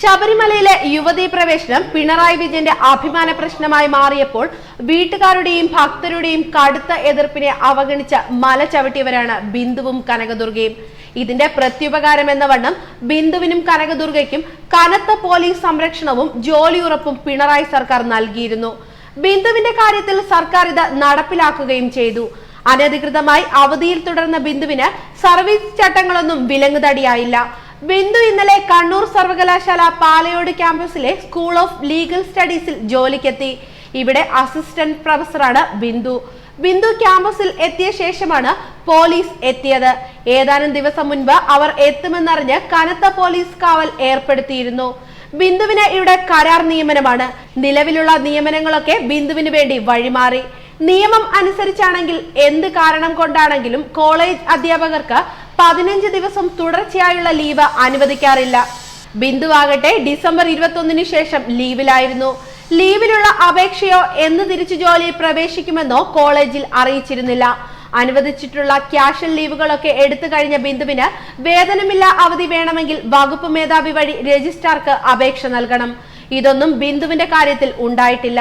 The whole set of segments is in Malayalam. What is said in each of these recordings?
ശബരിമലയിലെ യുവതീ പ്രവേശനം പിണറായി വിജയന്റെ അഭിമാന പ്രശ്നമായി മാറിയപ്പോൾ വീട്ടുകാരുടെയും ഭക്തരുടെയും കടുത്ത എതിർപ്പിനെ അവഗണിച്ച മല ചവിട്ടിയവരാണ് ബിന്ദുവും കനകദുർഗയും. ഇതിന്റെ പ്രത്യുപകാരം എന്ന വണ്ണം ബിന്ദുവിനും കനകദുർഗയ്ക്കും കനത്ത പോലീസ് സംരക്ഷണവും ജോലിയുറപ്പും പിണറായി സർക്കാർ നൽകിയിരുന്നു. ബിന്ദുവിന്റെ കാര്യത്തിൽ സർക്കാർ ഇത് നടപ്പിലാക്കുകയും ചെയ്തു. അനധികൃതമായി അവധിയിൽ തുടർന്ന ബിന്ദുവിന് സർവീസ് ചട്ടങ്ങളൊന്നും വിലങ്ങുതടിയായില്ല. ബിന്ദു ഇന്നലെ കണ്ണൂർ സർവകലാശാല പാലയോട് ക്യാമ്പസിലെ സ്കൂൾ ഓഫ് ലീഗൽ സ്റ്റഡീസിൽ ജോലിക്കെത്തി. ഇവിടെ അസിസ്റ്റന്റ് പ്രൊഫസറാണ് ബിന്ദു. ബിന്ദു ക്യാമ്പസിൽ എത്തിയ ശേഷമാണ് പോലീസ് എത്തിയത്. ഏതാനും ദിവസം മുൻപ് അവർ എത്തുമെന്നറിഞ്ഞ് കനത്ത പോലീസ് കാവൽ ഏർപ്പെടുത്തിയിരുന്നു. ബിന്ദുവിന് ഇവിടെ കരാർ നിയമനമാണ്. നിലവിലുള്ള നിയമനങ്ങളൊക്കെ ബിന്ദുവിന് വേണ്ടി വഴിമാറി. നിയമം അനുസരിച്ചാണെങ്കിൽ എന്ത് കാരണം കൊണ്ടാണെങ്കിലും കോളേജ് അധ്യാപകർക്ക് പതിനഞ്ച് ദിവസം തുടർച്ചയായുള്ള ലീവ് അനുവദിക്കാറില്ല. ബിന്ദു ആകട്ടെ ഡിസംബർ ഇരുപത്തൊന്നിന് ശേഷം ലീവിലായിരുന്നു. ലീവിലുള്ള അപേക്ഷയോ എന്ന് തിരിച്ചു ജോലിയിൽ പ്രവേശിക്കുമെന്നോ കോളേജിൽ അറിയിച്ചിരുന്നില്ല. അനുവദിച്ചിട്ടുള്ള ക്യാഷൽ ലീവുകളൊക്കെ എടുത്തു കഴിഞ്ഞ ബിന്ദുവിന് വേതനമില്ല അവധി വേണമെങ്കിൽ വകുപ്പ് മേധാവി വഴി രജിസ്ട്രാർക്ക് അപേക്ഷ നൽകണം. ഇതൊന്നും ബിന്ദുവിന്റെ കാര്യത്തിൽ ഉണ്ടായിട്ടില്ല.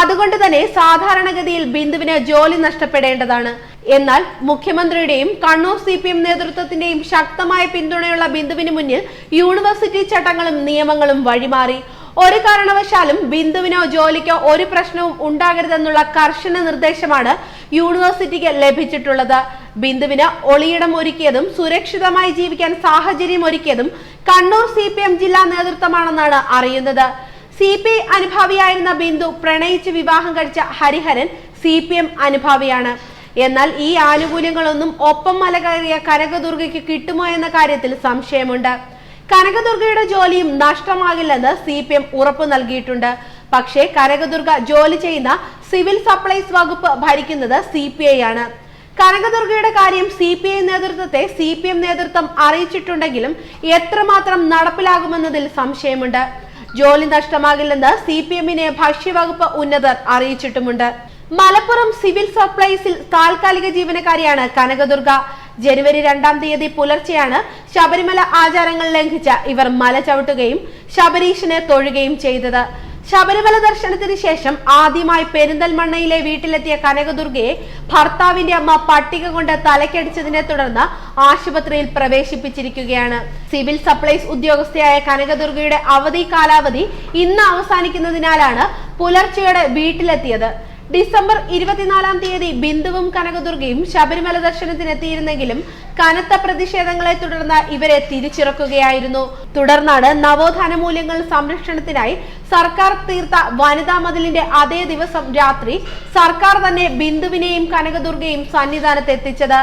അതുകൊണ്ട് തന്നെ സാധാരണഗതിയിൽ ബിന്ദുവിന് ജോലി നഷ്ടപ്പെടേണ്ടതാണ്. എന്നാൽ മുഖ്യമന്ത്രിയുടെയും കണ്ണൂർ സി പി എം നേതൃത്വത്തിന്റെയും ശക്തമായ പിന്തുണയുള്ള ബിന്ദുവിന് മുന്നിൽ യൂണിവേഴ്സിറ്റി ചട്ടങ്ങളും നിയമങ്ങളും വഴിമാറി. ഒരു കാരണവശാലും ബിന്ദുവിനോ ജോലിക്കോ ഒരു പ്രശ്നവും ഉണ്ടാകരുതെന്നുള്ള കർശന നിർദ്ദേശമാണ് യൂണിവേഴ്സിറ്റിക്ക് ലഭിച്ചിട്ടുള്ളത്. ബിന്ദുവിന് ഒളിയിടം ഒരുക്കിയതും സുരക്ഷിതമായി ജീവിക്കാൻ സാഹചര്യം ഒരുക്കിയതും കണ്ണൂർ സി ജില്ലാ നേതൃത്വമാണെന്നാണ് അറിയുന്നത്. സി പി ഐ അനുഭാവിയായിരുന്ന ബിന്ദു പ്രണയിച്ച് വിവാഹം കഴിച്ച ഹരിഹരൻ സി പി എം അനുഭാവിയാണ്. എന്നാൽ ഈ ആനുകൂല്യങ്ങളൊന്നും ഒപ്പം മല കയറിയ കനകദുർഗയ്ക്ക് കിട്ടുമോ എന്ന കാര്യത്തിൽ സംശയമുണ്ട്. കനകദുർഗയുടെ ജോലിയും നഷ്ടമാകില്ലെന്ന് സി പി എം ഉറപ്പു നൽകിയിട്ടുണ്ട്. പക്ഷേ കനകദുർഗ ജോലി ചെയ്യുന്ന സിവിൽ സപ്ലൈസ് വകുപ്പ് ഭരിക്കുന്നത് സി പി ഐ ആണ്. കനകദുർഗയുടെ കാര്യം സി പി ഐ നേതൃത്വത്തെ സി പി എം നേതൃത്വം അറിയിച്ചിട്ടുണ്ടെങ്കിലും എത്രമാത്രം നടപ്പിലാകുമെന്നതിൽ സംശയമുണ്ട്. ജോലി നഷ്ടമാകില്ലെന്ന് സി പി എമ്മിനെ ഭക്ഷ്യവകുപ്പ് ഉന്നതർ അറിയിച്ചിട്ടുമുണ്ട്. മലപ്പുറം സിവിൽ സപ്ലൈസിൽ താൽക്കാലിക ജീവനക്കാരിയാണ് കനകദുർഗ. ജനുവരി രണ്ടാം തീയതി പുലർച്ചെയാണ് ശബരിമല ആചാരങ്ങൾ ലംഘിച്ച ഇവർ മല ചവിട്ടുകയും ശബരീഷിനെ തൊഴുകയും ചെയ്തത്. ശബരിമല ദർശനത്തിന് ശേഷം ആദ്യമായി പെരിന്തൽമണ്ണയിലെ വീട്ടിലെത്തിയ കനകദുർഗയെ ഭർത്താവിന്റെ അമ്മ പട്ടിക കൊണ്ട് തലക്കടിച്ചതിനെ തുടർന്ന് ആശുപത്രിയിൽ പ്രവേശിപ്പിച്ചിരിക്കുകയാണ്. സിവിൽ സപ്ലൈസ് ഉദ്യോഗസ്ഥയായ കനകദുർഗയുടെ അവധി കാലാവധി ഇന്ന് അവസാനിക്കുന്നതിനാലാണ് പുലർച്ചെയോടെ വീട്ടിലെത്തിയത്. ഡിസംബർ ഇരുപത്തിനാലാം തീയതി ബിന്ദുവും കനകദുർഗയും ശബരിമല ദർശനത്തിനെത്തിയിരുന്നെങ്കിലും കനത്ത പ്രതിഷേധങ്ങളെ തുടർന്ന് ഇവരെ തിരിച്ചിറക്കുകയായിരുന്നു. തുടർന്നാണ് നവോത്ഥാന മൂല്യങ്ങൾ സംരക്ഷണത്തിനായി സർക്കാർ തീർത്ത വനിതാ മതിലിന്റെ അതേ ദിവസം രാത്രി സർക്കാർ തന്നെ ബിന്ദുവിനെയും കനകദുർഗയും സന്നിധാനത്ത് എത്തിച്ചത്.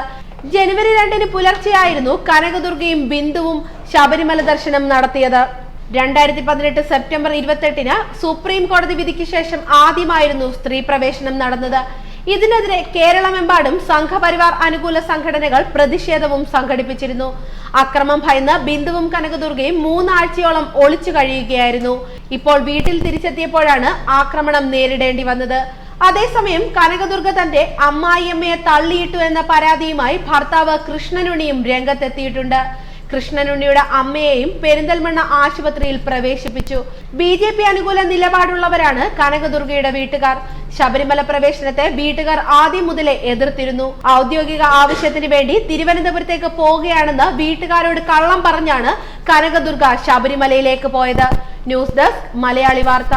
ജനുവരി രണ്ടിന് പുലർച്ചെയായിരുന്നു കനകദുർഗയും ബിന്ദുവും ശബരിമല ദർശനം നടത്തിയത്. രണ്ടായിരത്തി പതിനെട്ട് സെപ്റ്റംബർ ഇരുപത്തെട്ടിന് സുപ്രീം കോടതി വിധിക്ക് ശേഷം ആദ്യമായിരുന്നു സ്ത്രീ പ്രവേശനം നടന്നത്. ഇതിനെതിരെ കേരളമെമ്പാടും സംഘപരിവാർ അനുകൂല സംഘടനകൾ പ്രതിഷേധവും സംഘടിപ്പിച്ചിരുന്നു. അക്രമം ഭയന്ന് ബിന്ദുവും കനകദുർഗയും മൂന്നാഴ്ചയോളം ഒളിച്ചു കഴിയുകയായിരുന്നു. ഇപ്പോൾ വീട്ടിൽ തിരിച്ചെത്തിയപ്പോഴാണ് ആക്രമണം നേരിടേണ്ടി വന്നത്. അതേസമയം കനകദുർഗ തന്റെ അമ്മായിയമ്മയെ തള്ളിയിട്ടു എന്ന പരാതിയുമായി ഭർത്താവ് കൃഷ്ണനുണിയും രംഗത്തെത്തിയിട്ടുണ്ട്. കൃഷ്ണനുണ്ണിയുടെ അമ്മയെയും പെരിന്തൽമണ്ണ ആശുപത്രിയിൽ പ്രവേശിപ്പിച്ചു. ബി ജെ പി അനുകൂല നിലപാടുള്ളവരാണ് കനകദുർഗയുടെ വീട്ടുകാർ. ശബരിമല പ്രവേശനത്തെ വീട്ടുകാർ ആദ്യം മുതലേ എതിർത്തിരുന്നു. ഔദ്യോഗിക ആവശ്യത്തിന് വേണ്ടി തിരുവനന്തപുരത്തേക്ക് പോവുകയാണെന്ന് വീട്ടുകാരോട് കള്ളം പറഞ്ഞാണ് കനകദുർഗ ശബരിമലയിലേക്ക് പോയത്. ന്യൂസ് ഡെസ്ക് മലയാളി വാർത്ത.